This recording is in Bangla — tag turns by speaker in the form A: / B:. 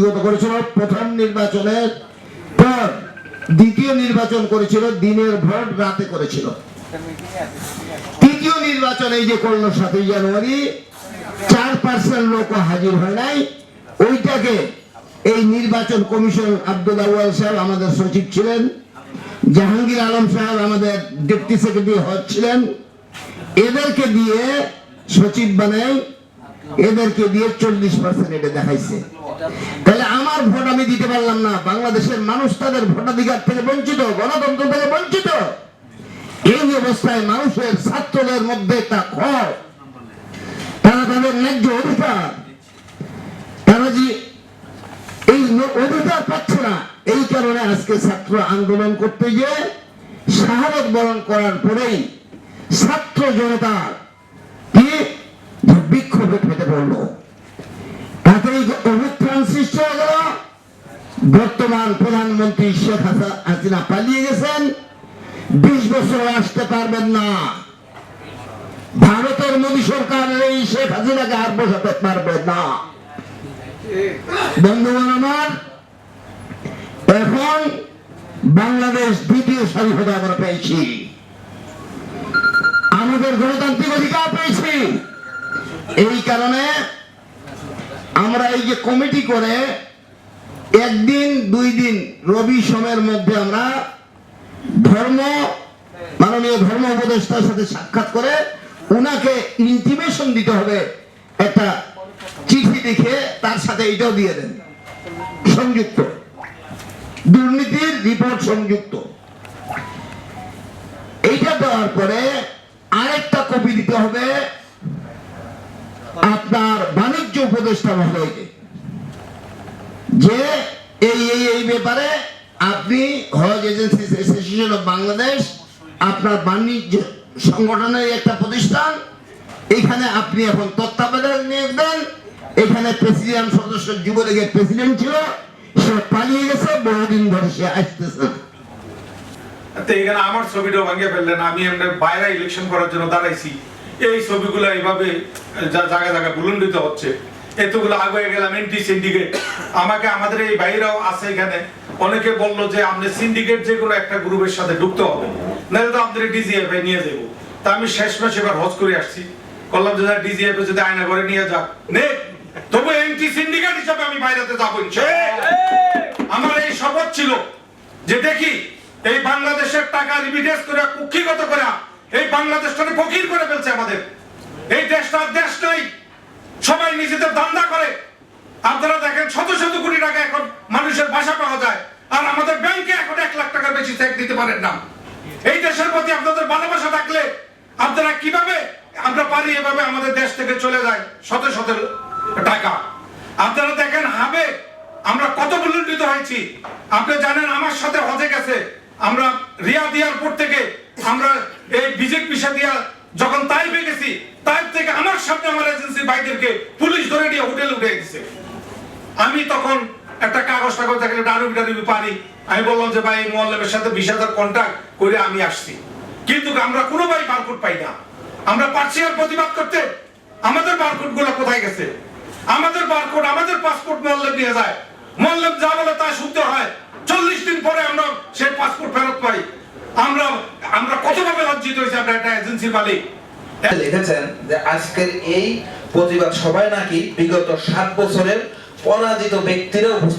A: করেছিল প্রথম নির্বাচনের পর দ্বিতীয় নির্বাচন করেছিল, দিনের ভোট রাতে করেছিল। তৃতীয় নির্বাচন এই যে করল সাতই জানুয়ারি, চার পার্সেন্ট হাজির হয় নাই। ওইটাকে এই নির্বাচন কমিশন আব্দুল সাহেব আমাদের সচিব ছিলেন, জাহাঙ্গীর আলম সাহেব আমাদের ডেপুটি সেক্রেটারি হজ ছিলেন এদেরকে দিয়ে সচিব বানাই এদেরকে দিয়ে চল্লিশ পার্সেন্ট এটা দেখাইছে। তাহলে আমার ভোট আমি দিতে পারলাম না। বাংলাদেশের মানুষ তাদের ভোটাধিকার থেকে বঞ্চিত, গণতন্ত্র থেকে বঞ্চিত। এই অবস্থায় মানুষের ছাত্রদের মধ্যে একটা খর তারা তাদের ন্যায্য অধিকার। তারা যে এই অধিকার পাচ্ছে না, এই কারণে আজকে ছাত্র আন্দোলন করতে গিয়ে শাহাদত বরণ করার পরেই ছাত্র জনতা কি বিক্ষোভে ফেটে পড়ল। তাতেই অভ্যুত্থান সৃষ্টি হয়ে গেল। বর্তমান প্রধানমন্ত্রী শেখ হাসিনা পালিয়ে গেছেন। বিশ বছর আসতে পারবেন না। ভারতের মোদী সরকার এই শেখ হাসিনাকে আর বসাতে পারবে না। বন্ধুগণ আমার, এখন বাংলাদেশ দ্বিতীয় স্বাধীনতা আমরা পেয়েছি। আমাদের গণতান্ত্রিক অধিকার পেয়েছি। এই কারণে আমরা এই যে কমিটি করে একদিন, দুই দিন রবি সময়ের মধ্যে আমরা ধর্ম, মাননীয় ধর্ম উপদেষ্টার সাথে সাক্ষাৎ করে ওনাকে ইন্টিমেশন দিতে হবে একটা চিঠি লিখে তার সাথে এটাও দিয়ে দেন। সংযুক্ত। দুর্নীতির রিপোর্ট সংযুক্ত। এইটা দেওয়ার পরে আরেকটা কপি দিতে হবে আপনার বাণিজ্য উপদেষ্টা মহোদয়কে। যে এই এই এই ব্যাপারে আপনি Hajj agency association of Bangladesh আপনার বাণিজ্য সংগঠনের একটা প্রতিষ্ঠান এখানে আপনি এখন তত্ত্বাবধায়ক নিয়োগ দেন। এখানে প্রেসিডেন্ট সদস্য যুবলীগের প্রেসিডেন্ট ছিল সে পালিয়ে গেছে বহুদিন ধরে সে আসতেছে।
B: তো এখানে আমার ছবিটা ভাঙিয়ে ফেললেন। আমি এমনি বাইরে ইলেকশন করার জন্য দাঁড়াইছি। এই ছবিগুলো এইভাবে যা জায়গা জায়গা বুলন্ডিত হচ্ছে। এতগুলো আগে গেলাম এন্টি সিন্ডিকেট আমাকে আমাদের এই ভাইরাও আছে এখানে। অনেকে বলল যে আপনি সিন্ডিকেট যে কোনো একটা গ্রুপের সাথে ঢুকতে হবে নাহলে তো আপনাদের ডিজিএফ নিয়ে যাব। তা আমি শেষ মাসে এবার হজ করে আসছি। বললাম যে ডিজিএফ যদি আয়না করে নিয়ে যাক। নে তবু এন্টি সিন্ডিকেট হিসাবে আমি বাইরেতে যাব। আমার এই শপথ ছিল যে দেখি এই বাংলাদেশের টাকা রিমিটেন্স করে কুক্ষিগত করে এই বাংলাদেশটাকে ফকির করে ফেলছে আমাদের। এই দেশটা দেশ নেই। সবাই নিজেদের দান্দা করে। আপনারা দেখেন, শত শত কোটি টাকা এখন মানুষের বাসা পাওয়া যায়। আর আমাদের ব্যাংকে এখন এক লাখ টাকার বেশি চেক দিতে পারেন না। এই দেশের প্রতি আপনাদের ভালোবাসা থাকলে আপনারা কীভাবে, আমরা পারি এভাবে আমাদের দেশ থেকে চলে যায়? শত শত টাকা। আপনারা দেখেন, হাবে, আমরা কত বুলন্ডিত হয়েছি। আপনি জানেন, আমার সাথে হজে গেছে। আমরা রিয়াদ এয়ারপোর্ট থেকে আমরা এই বিজেপি সাথিয়া যখন তাইপে গেছি, তাইপ থেকে আমার সামনে আমার এজেন্সি ভাইদেরকে পুলিশ ধরে নিয়ে হোটেলে উঠে গেছে আমি তখন একটা কাগজ টাগজ দেখলে ডারুবি ডারুবি পারি। আমি বললাম যে, ভাই মোয়াল্লামের সাথে বিশ হাজার কন্ট্যাক্ট করে আমি আসছি। কিন্তু আমরা কোনো ভাই বারকোড পাই না। আমরা পারছি আর প্রতিবাদ করতে। আমাদের বারকোডগুলো কোথায় গেছে? আমাদের বারকোড আমাদের পাসপোর্ট মোয়াল্লাম নিয়ে যায়। মোয়াল্লাম যা বলে তা শুনতে হয়। চল্লিশ দিন পরে আমরা সেই পাসপোর্ট ফেরত পাই। আমরা আমরা কতভাবে লজ্জিত হয়েছি আমরা একটা এজেন্সির মালিক?
C: লিখেছেন যে আজকের এই প্রতিবাদ সবাই নাকি বিগত সাত বছরের পরাজিত ব্যক্তিরা